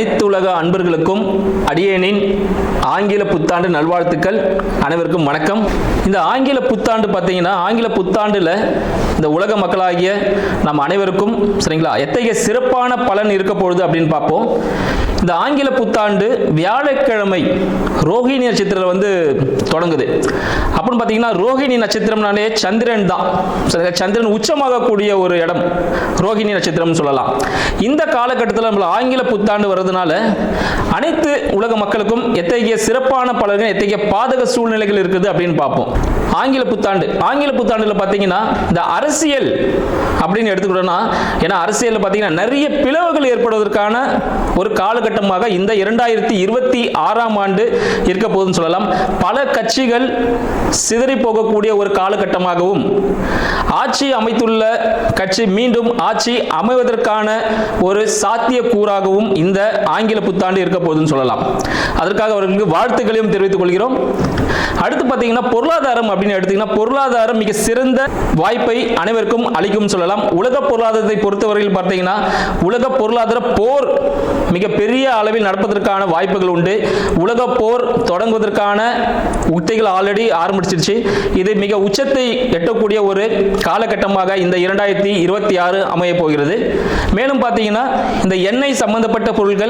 அனைத்து உலக அன்பர்களுக்கும் அடியேனின் ஆங்கில புத்தாண்டு நல்வாழ்த்துக்கள். அனைவருக்கும் வணக்கம். இந்த ஆங்கில புத்தாண்டு பார்த்தீங்கன்னா ஆங்கில புத்தாண்டில் இந்த உலக மக்களாகிய நம் அனைவருக்கும் சரிங்களா எத்தகைய சிறப்பான பலன் இருக்க போகுது அப்படின்னு பார்ப்போம். இந்த ஆங்கில புத்தாண்டு வியாழக்கிழமை ரோஹிணி நட்சத்திரம் வந்து தொடங்குது. அப்படின்னு பார்த்தீங்கன்னா ரோஹிணி நட்சத்திரம்னாலே சந்திரன் தான். சரிங்களா? சந்திரன் உச்சமாகக்கூடிய ஒரு இடம் ரோஹிணி நட்சத்திரம்னு சொல்லலாம். இந்த காலகட்டத்தில் நம்மள ஆங்கில புத்தாண்டு வர்றது இருக்கிறதுனால அனைத்து உலக மக்களுக்கும் எத்தகைய சிறப்பான பலர்கள் எத்தகைய பாதக சூழ்நிலைகள் இருக்குது அப்படின்னு பார்ப்போம். ஆங்கில புத்தாண்டு ஆங்கில புத்தாண்டுல பார்த்தீங்கன்னா இந்த அரசியல் அப்படின்னு எடுத்துக்கிட்டோம்னா ஏன்னா அரசியல் பார்த்தீங்கன்னா நிறைய பிளவுகள் ஏற்படுவதற்கான ஒரு காலகட்டமாக இந்த இரண்டாயிரத்தி இருபத்தி ஆறாம் ஆண்டு இருக்க போதுன்னு சொல்லலாம். பல கட்சிகள் சிதறி போகக்கூடிய ஒரு காலகட்டமாகவும் ஆட்சி அமைத்துள்ள கட்சி மீண்டும் ஆட்சி அமைவதற்கான ஒரு சாத்திய கூறாகவும் இந்த ஆங்கில புத்தாண்டு இருக்க போகுதுன்னு சொல்லலாம். அதற்காக அவர்களுக்கு வாழ்த்துக்களையும் தெரிவித்துக் கொள்கிறோம். அடுத்து பார்த்தீங்கன்னா பொருளாதாரம் அப்படின்னு எடுத்தீங்கன்னா பொருளாதாரம் மிக சிறந்த வாய்ப்பை அனைவருக்கும் அளிக்கும் சொல்லலாம். உலக பொருளாதாரத்தை பொறுத்தவரையில் பார்த்தீங்கன்னா உலக பொருளாதார போர் மிக பெரிய அளவில் நடப்பதற்கான வாய்ப்புகள் உண்டு. உலக போர் தொடங்குவதற்கான உத்திகள் ஆல்ரெடி ஆரம்பிச்சிருச்சு. இது மிக உச்சத்தை எட்டக்கூடிய ஒரு காலகட்டமாக இந்த இரண்டாயிரத்தி இருபத்தி ஆறு அமைய போகிறது. மேலும் பார்த்தீங்கன்னா இந்த எண்ணெய் சம்பந்தப்பட்ட பொருட்கள்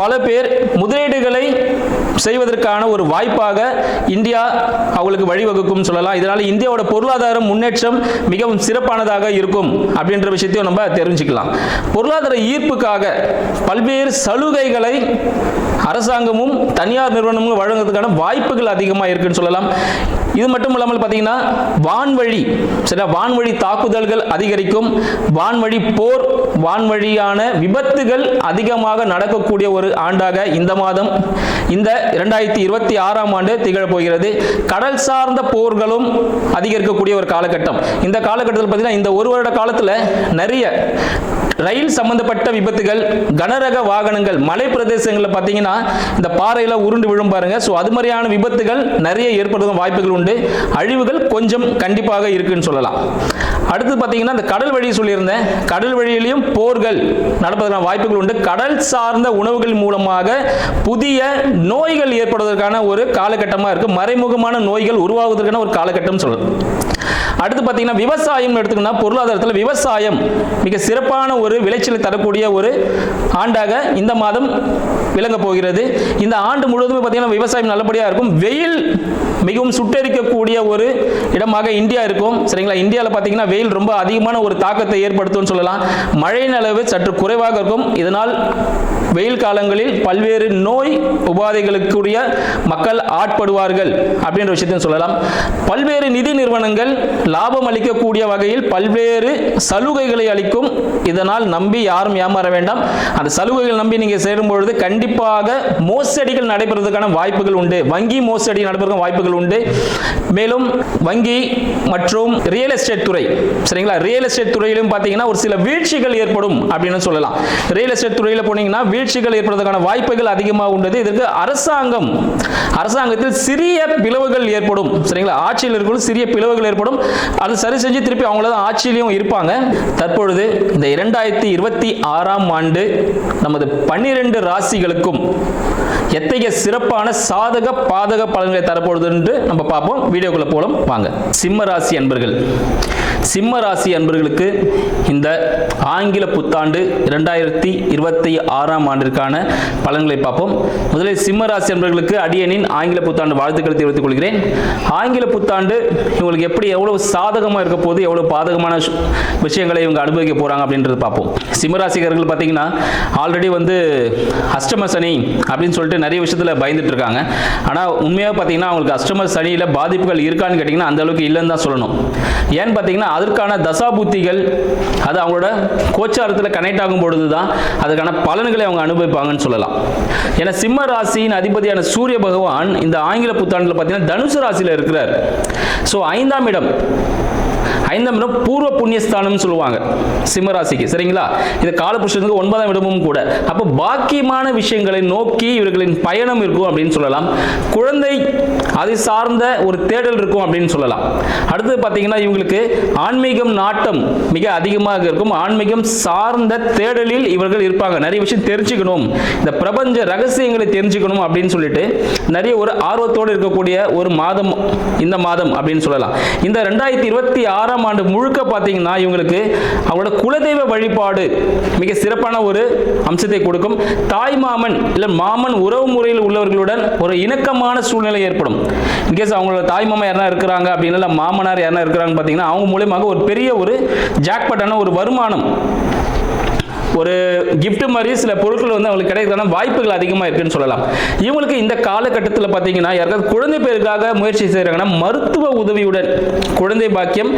பல பேர் முதலீடுகளை செய்வதற்கான ஒரு வாய்ப்பாக இந்தியா அவங்களுக்கு வழிவகுக்கும் சொல்லலாம். இதனால இந்தியாவோட பொருளாதாரம் முன்னேற்றம் மிகவும் சிறப்பானதாக இருக்கும் அப்படின்ற விஷயத்தையும் நம்ம தெரிஞ்சுக்கலாம். பொருளாதார ஈர்ப்புக்காக பல்வேறு சலுகைகளை அரசாங்கமும் தனியார் நிறுவனமும் வழங்குறதுக்கான வாய்ப்புகள் அதிகமாக இருக்குன்னு சொல்லலாம். இது மட்டும் இல்லாமல் பார்த்தீங்கன்னா வான்வழி சில வான்வழி தாக்குதல்கள் அதிகரிக்கும். வான்வழி போர் வான்வழியான விபத்துகள் அதிகமாக நடக்கக்கூடிய ஒரு ஆண்டாக இந்த மாதம் இந்த இரண்டாயிரத்தி இருபத்தி ஆறாம் ஆண்டு திகழப் போகிறது. கடல் சார்ந்த போர்களும் அதிகரிக்கக்கூடிய ஒரு காலகட்டம். இந்த காலகட்டத்தில் பார்த்தீங்கன்னா இந்த ஒரு வருட காலத்தில் நிறைய ரயில் சம்பந்தப்பட்ட விபத்துகள் கனரக வாகனங்கள் மலை பிரதேசங்களில் பார்த்தீங்கன்னா இந்த பாறையில் உருண்டு விழும் பாருங்க. ஸோ அது மாதிரியான விபத்துகள் நிறைய ஏற்படுத்தும் வாய்ப்புகள் உண்டு. அழிவுகள் கொஞ்சம் கண்டிப்பாக இருக்குன்னு சொல்லலாம். அடுத்து பார்த்தீங்கன்னா இந்த கடல் வழி சொல்லியிருந்தேன். கடல் வழியிலையும் போர்கள் நடப்பதற்கான வாய்ப்புகள் உண்டு. கடல் சார்ந்த உணவுகள் மூலமாக புதிய நோய்கள் ஏற்படுவதற்கான ஒரு காலகட்டமாக இருக்குது மறைமுகமான நோய்கள் உருவாவதற்கான ஒரு காலகட்டம் சொல்லலாம். அடுத்து பார்த்தீங்கன்னா விவசாயம் எடுத்துக்கணும்னா பொருளாதாரத்தில் விவசாயம் மிக சிறப்பான ஒரு விளைச்சலை தரக்கூடிய ஒரு ஆண்டாக இந்த மாதம் விளங்க போகிறது. இந்த ஆண்டு முழுவதுமே பார்த்தீங்கன்னா விவசாயம் நல்லபடியாக இருக்கும். வெயில் மிகவும் சுட்டெரிக்கக்கூடிய ஒரு இடமாக இந்தியா இருக்கும். சரிங்களா? இந்தியாவில் பார்த்தீங்கன்னா வெயில் ரொம்ப அதிகமான ஒரு தாக்கத்தை ஏற்படுத்தும்னு சொல்லலாம். மழையின் அளவு சற்று குறைவாக இருக்கும். இதனால் வெயில் காலங்களில் பல்வேறு நோய் உபாதைகளுக்குரிய மக்கள் ஆட்படுவார்கள் அப்படின்ற விஷயத்தையும் சொல்லலாம். பல்வேறு நிதி நிறுவனங்கள் லாபம் அளிக்கக்கூடிய வகையில் பல்வேறு சலுகைகளை அளிக்கும். இதனால் நம்பி யாரும் ஏமாற வேண்டாம். அந்த சலுகைகள் நம்பி நீங்கள் சேரும் பொழுது கண்டிப்பாக மோசடிகள் நடைபெறுவதற்கான வாய்ப்புகள் உண்டு. வங்கி மோசடி நடைபெறுவதற்கான வாய்ப்புகள் உண்டு. மேலும் வங்கி மற்றும் ரியல் எஸ்டேட் துறை சரிங்களா? ரியல் எஸ்டேட் துறையிலும் பார்த்தீங்கன்னா ஒரு சில வீழ்ச்சிகள் ஏற்படும் அப்படின்னு சொல்லலாம். ரியல் எஸ்டேட் துறையில் போனீங்கன்னா வீழ்ச்சிகள் ஏற்படுவதற்கான வாய்ப்புகள் அதிகமாக உள்ளது. இதற்கு அரசாங்கம் அரசாங்கத்தில் சிறிய பிளவுகள் ஏற்படும். சரிங்களா? ஆட்சியில் இருக்கும் சிறிய பிளவுகள் ஏற்படும். அது சரி செஞ்சு திருப்பி அவங்கள தான் ஆட்சியிலையும் இருப்பாங்க. தற்பொழுது இந்த இரண்டாயிரத்தி இருபத்தி ஆறாம் ஆண்டு நமது பன்னிரண்டு ராசிகளுக்கும் எத்தகைய சிறப்பான சாதக பாதக பலன்களை தரப்போகுது என்று நம்ம பார்ப்போம். வீடியோக்குள்ள போலும். வாங்க. சிம்ம ராசி அன்பர்கள். சிம்ம ராசி அன்பர்களுக்கு இந்த ஆங்கில புத்தாண்டு இரண்டாயிரத்தி இருபத்தி ஆறாம் ஆண்டிற்கான பலன்களை பார்ப்போம். முதலில் சிம்ம ராசி அன்பர்களுக்கு அடியனின் ஆங்கில புத்தாண்டு வாழ்த்துக்களை தெரிவித்துக் கொள்கிறேன். ஆங்கில புத்தாண்டு இவங்களுக்கு எப்படி எவ்வளவு சாதகமாக இருக்க போது எவ்வளவு பாதகமான விஷயங்களை இவங்க அனுபவிக்க போறாங்க அப்படின்றது பார்ப்போம். சிம்மராசிகர்கள் பார்த்தீங்கன்னா ஆல்ரெடி வந்து அஷ்டம சனி அப்படின்னு சொல்லிட்டு நிறைய விஷயத்துல பயந்துட்டு இருக்காங்க. ஆனால் உண்மையாக பார்த்தீங்கன்னா அவங்களுக்கு அஷ்டம சனியில் பாதிப்புகள் இருக்கான்னு கேட்டிங்கன்னா அந்த அளவுக்கு இல்லைன்னு தான் சொல்லணும். ஏன்னு பார்த்தீங்கன்னா அதற்கான தசாபுத்திகள் அது அவங்களோட கோச்சாரத்தில் கனெக்ட் ஆகும் பொழுது தான் அதுக்கான பலன்களை அவங்க அனுபவிப்பாங்கன்னு சொல்லலாம். ஏன்னா சிம்ம ராசியின் அதிபதியான சூரிய பகவான் இந்த ஆங்கில புத்தாண்டில் பார்த்தீங்கன்னா தனுசு ராசியில் இருக்கிறார். ஸோ ஐந்தாம் இடம். ஐந்தாம் இடம் பூர்வ புண்ணியஸ்தானம் சொல்லுவாங்க. சிம்மராசிக்கு சரிங்களா? இது காலபுருஷனுக்கு ஒன்பதாம் இடமும் கூட. அப்போ பாக்கியமான விஷயங்களை நோக்கி இவர்களின் பயணம் இருக்கும் அப்படின்னு சொல்லலாம். குழந்தை அதை சார்ந்த ஒரு தேடல் இருக்கும் அப்படின்னு சொல்லலாம். அடுத்தது பார்த்தீங்கன்னா இவங்களுக்கு ஆன்மீகம் நாட்டம் மிக அதிகமாக இருக்கும். ஆன்மீகம் சார்ந்த தேடலில் இவர்கள் இருப்பாங்க. நிறைய விஷயம் தெரிஞ்சுக்கணும். இந்த பிரபஞ்ச ரகசியங்களை தெரிஞ்சுக்கணும் அப்படின்னு சொல்லிட்டு நிறைய ஒரு ஆர்வத்தோடு இருக்கக்கூடிய ஒரு மாதம் இந்த மாதம் அப்படின்னு சொல்லலாம். இந்த ரெண்டாயிரத்தி இருபத்தி ஆறாம் ஆண்டு முழுக்க பார்த்தீங்கன்னா இவங்களுக்கு அவங்களோட குலதெய்வ வழிபாடு மிக சிறப்பான ஒரு அம்சத்தை கொடுக்கும். தாய் மாமன் இல்லை மாமன் உறவு முறையில் உள்ளவர்களுடன் ஒரு இணக்கமான சூழ்நிலை ஏற்படும். இன்கேஸ் அவங்களோட தாய் மாமா யாரா இருக்கிறாங்க அப்படின்னு இல்லை மாமனார் யாரா இருக்கிறாங்க பார்த்தீங்கன்னா அவங்க மூலியமாக ஒரு பெரிய ஒரு ஜாக்பட்டான ஒரு வருமானம் ஒரு கிஃப்ட் மாதிரி சில பொருட்கள் வந்து அவங்களுக்கு கிடைக்கிறதான வாய்ப்புகள் அதிகமாக இருக்குன்னு சொல்லலாம். இவங்களுக்கு இந்த காலகட்டத்தில் பார்த்தீங்கன்னா யாருக்காவது குழந்தை பேருக்காக முயற்சி செய்கிறாங்கன்னா மருத்துவ உதவியுடன் குழந்தை பாக்கியம்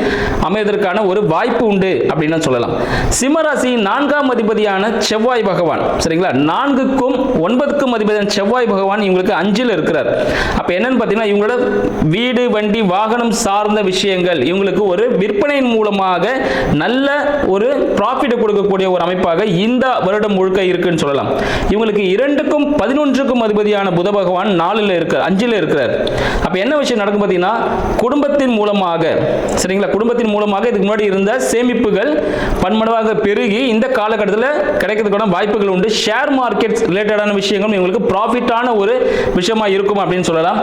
அமைவதற்கான ஒரு வாய்ப்பு உண்டு அப்படின்னு சொல்லலாம். சிம்மராசியின் நான்காம் அதிபதியான செவ்வாய் பகவான். சரிங்களா? நான்குக்கும் ஒன்பதுக்கும் அதிபதியான செவ்வாய் பகவான் இவங்களுக்கு அஞ்சில் இருக்கிறார். அப்போ என்னன்னு பார்த்தீங்கன்னா இவங்களோட வீடு வண்டி வாகனம் சார்ந்த விஷயங்கள் இவங்களுக்கு ஒரு விற்பனையின் மூலமாக நல்ல ஒரு ப்ராஃபிட் கொடுக்கக்கூடிய ஒரு அமைப்பாக இந்த வருடம் முழுக்க இருக்குன்னு சொல்லலாம். இவங்களுக்கு இரண்டுக்கும் பதினொன்றுக்கும் அதிபதியான புத பகவான் நாலில் இருக்கார் அஞ்சில் இருக்கிறார். அப்ப என்ன விஷயம் நடக்கும் பார்த்தீங்கன்னா குடும்பத்தின் மூலமாக சரிங்களா? குடும்பத்தின் மூலமாக இதுக்கு முன்னாடி இருந்த சேமிப்புகள் பன்மடவாக பெருகி இந்த காலகட்டத்தில் கிடைக்கிறதுக்கான வாய்ப்புகள் உண்டு. ஷேர் மார்க்கெட் ரிலேட்டடான விஷயங்களும் இவங்களுக்கு ப்ராஃபிட்டான ஒரு விஷயமா இருக்கும் அப்படின்னு சொல்லலாம்.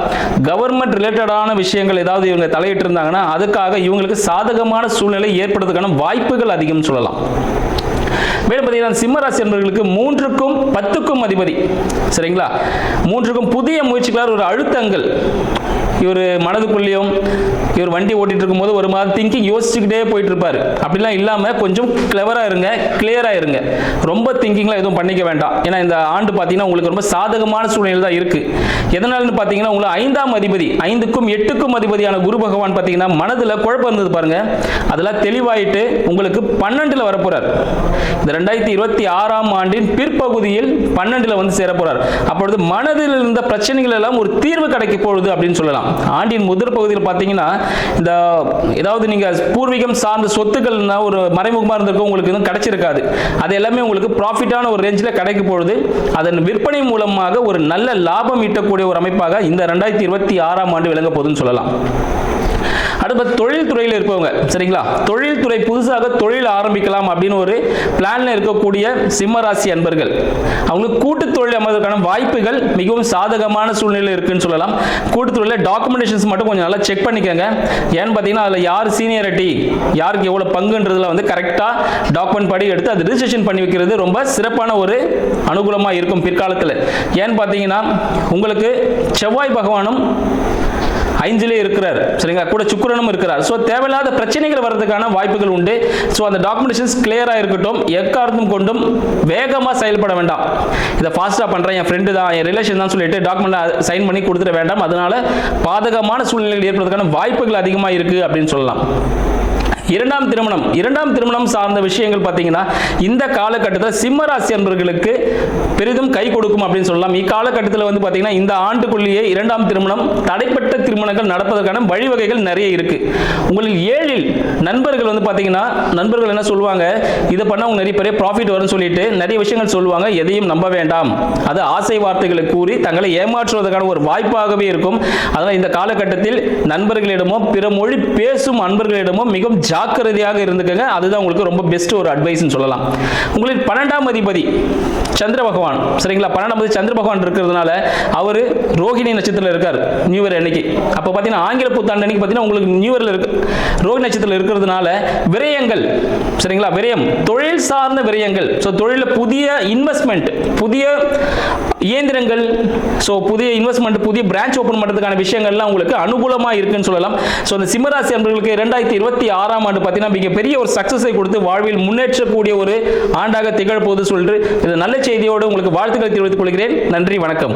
கவர்மெண்ட் ரிலேட்டடான விஷயங்கள் ஏதாவது இவங்க தலையிட்டு இருந்தாங்கன்னா அதுக்காக இவங்களுக்கு சாதகமான சூழ்நிலை ஏற்படுறதுக்கான வாய்ப்புகள் அதிகம் சொல்லலாம். மேலும் பார்த்தீங்கன்னா சிம்மராசி என்பவர்களுக்கு மூன்றுக்கும் பத்துக்கும் அதிபதி. சரிங்களா? மூன்றுக்கும் புதிய முயற்சிகளால் ஒரு அழுத்தங்கள். இவர் மனதுக்குள்ளேயும் இவர் வண்டி ஓட்டிட்டு இருக்கும்போது ஒரு மாதிரி திங்கிங் யோசிச்சுக்கிட்டே போயிட்டு இருப்பார் அப்படிலாம் இல்லாமல் கொஞ்சம் கிளவராக இருங்க கிளியராக இருங்க. ரொம்ப திங்கிங்லாம் எதுவும் பண்ணிக்க வேண்டாம். ஏன்னா இந்த ஆண்டு பார்த்தீங்கன்னா உங்களுக்கு ரொம்ப சாதகமான சூழ்நிலை தான் இருக்கு. எதனாலன்னு பார்த்தீங்கன்னா உங்களுக்கு ஐந்தாம் அதிபதி ஐந்துக்கும் எட்டுக்கும் அதிபதியான குரு பகவான் பார்த்தீங்கன்னா மனதில் குழப்பம் இருந்தது பாருங்க. அதெல்லாம் தெளிவாயிட்டு உங்களுக்கு பன்னெண்டுல வரப்போறார். இந்த ரெண்டாயிரத்தி இருபத்தி ஆறாம் ஆண்டின் பிற்பகுதியில் பன்னெண்டுல வந்து சேர அப்பொழுது மனதில் இருந்த பிரச்சனைகள் எல்லாம் ஒரு தீர்வு கிடைக்க போகுது அப்படின்னு சொல்லலாம். ஆண்டின் முதற் பகுதியில் பார்த்தீங்கன்னா இந்த ஏதாவது நீங்கள் பூர்வீகம் சார்ந்த சொத்துக்கள்னா ஒரு மறைமுகமாக இருந்திருக்கும் உங்களுக்கு இன்னும் கிடைச்சிருக்காது. அது எல்லாமே உங்களுக்கு ப்ராஃபிட்டான ஒரு ரேஞ்சில் கிடைக்க பொழுது அதன் விற்பனை மூலமாக ஒரு நல்ல லாபம் ஈட்டக்கூடிய ஒரு அமைப்பாக இந்த ரெண்டாயிரத்தி இருபத்தி ஆறாம் ஆண்டு விளங்க போகுதுன்னு சொல்லலாம். அடுத்து தொழில் துறையில் இருப்பவங்க சரிங்களா? தொழில்துறை புதுசாக தொழில் ஆரம்பிக்கலாம் அப்படின்னு ஒரு பிளான்ல இருக்கக்கூடிய சிம்மராசி அன்பர்கள். அவங்களுக்கு கூட்டு தொழில் அமைவதற்கான வாய்ப்புகள் மிகவும் சாதகமான சூழ்நிலை இருக்குன்னு சொல்லலாம். கூட்டு தொழிலில் டாக்குமெண்டேஷன்ஸ் மட்டும் கொஞ்சம் நல்லா செக் பண்ணிக்கோங்க. ஏன்னு பார்த்தீங்கன்னா அதில் யார் சீனியரிட்டி யாருக்கு எவ்வளோ பங்குன்றதுல வந்து கரெக்டாக டாக்குமெண்ட் படி எடுத்து அது ரிஜிஸ்ட்ரேஷன் பண்ணி வைக்கிறது ரொம்ப சிறப்பான ஒரு அனுகூலமாக இருக்கும் பிற்காலத்தில். ஏன்னு பார்த்தீங்கன்னா உங்களுக்கு செவ்வாய் பகவானும் ஐந்திலே இருக்கிறார். சரிங்களா? கூட சுக்கிரனும் இருக்கிறார். ஸோ தேவையில்லாத பிரச்சனைகள் வர்றதுக்கான வாய்ப்புகள் உண்டு. ஸோ அந்த டாக்குமெண்டேஷன்ஸ் கிளியராக இருக்கட்டும். எக்காரணம் கொண்டும் வேகமாக செயல்பட வேண்டாம். இதை ஃபாஸ்ட்டாக பண்ணுறேன் என் ஃப்ரெண்டு தான் என் ரிலேஷன் தான் சொல்லிட்டு டாக்குமெண்ட் சைன் பண்ணி கொடுத்துட வேண்டாம். அதனால பாதகமான சூழ்நிலைகள் ஏற்படுறதுக்கான வாய்ப்புகள் அதிகமாக இருக்குது அப்படின்னு சொல்லலாம். இரண்டாம் திருமணம் இரண்டாம் திருமணம் சார்ந்த விஷயங்கள் பார்த்தீங்கன்னா இந்த காலகட்டத்தில் சிம்மராசி அன்பர்களுக்கு பெரிதும் கை கொடுக்கும் அப்படின்னு சொல்லலாம். இக்காலகட்டத்தில் வந்து பார்த்தீங்கன்னா இந்த ஆண்டுக்குள்ளேயே இரண்டாம் திருமணம் தடைப்பட்ட திருமணங்கள் நடப்பதற்கான வழிவகைகள் நிறைய இருக்கு. உங்களில் ஏழில் நண்பர்கள் வந்து பார்த்தீங்கன்னா நண்பர்கள் என்ன சொல்லுவாங்க? இதை பண்ண அவங்க நிறைய பெரிய ப்ராஃபிட் வரும்னு சொல்லிட்டு நிறைய விஷயங்கள் சொல்லுவாங்க. எதையும் நம்ப வேண்டாம். அது ஆசை வார்த்தைகளை கூறி தங்களை ஏமாற்றுவதற்கான ஒரு வாய்ப்பாகவே இருக்கும். அதனால் இந்த காலகட்டத்தில் நண்பர்களிடமோ பிற மொழி பேசும் அன்பர்களிடமோ மிகவும் ஜாக்கிரதையாக இருந்துக்கங்க. அதுதான் உங்களுக்கு ரொம்ப பெஸ்ட் ஒரு அட்வைஸ்னு சொல்லலாம். உங்களுக்கு பன்னெண்டாம் அதிபதி சந்திர பகவான் சரிங்களா? பன்னெண்டாம் அதிபதி சந்திர பகவான் இருக்கிறதுனால அவர் ரோஹிணி நட்சத்திரத்தில் இருக்கார் நியூ இயர் அன்னைக்கு. அப்போ பார்த்தீங்கன்னா ஆங்கில புத்தாண்டு அன்னைக்கு பார்த்தீங்கன்னா உங்களுக்கு நியூ இயரில் இருக்கு. ரோஹிணி நட்சத்திரத்தில் இருக்கிறதுனால விரயங்கள் சரிங்களா? விரயம் தொழில் சார்ந்த விரயங்கள். ஸோ தொழிலில் புதிய இன்வெஸ்ட்மெண்ட் புதிய இயந்திரங்கள் ஸோ புதிய இன்வெஸ்ட்மெண்ட் புதிய பிரான்ச் ஓப்பன் பண்ணுறதுக்கான விஷயங்கள்லாம் உங்களுக்கு அனுகூலமாக இருக்குன்னு சொல்லலாம். ஸோ இந்த சிம்மராசி அன்பர்களுக்கு இரண்டாயிரத்தி இருபத்தி ஆறாம் ஆண்டு பார்த்தீங்கன்னா மிகப்பெரிய ஒரு சக்ஸஸை கொடுத்து வாழ்வில் முன்னேற்றக்கூடிய ஒரு ஆண்டாக திகழ சொல்லிட்டு இது நல்ல செய்தியோடு உங்களுக்கு வாழ்த்துக்களை தெரிவித்துக் கொள்கிறேன். நன்றி வணக்கம்.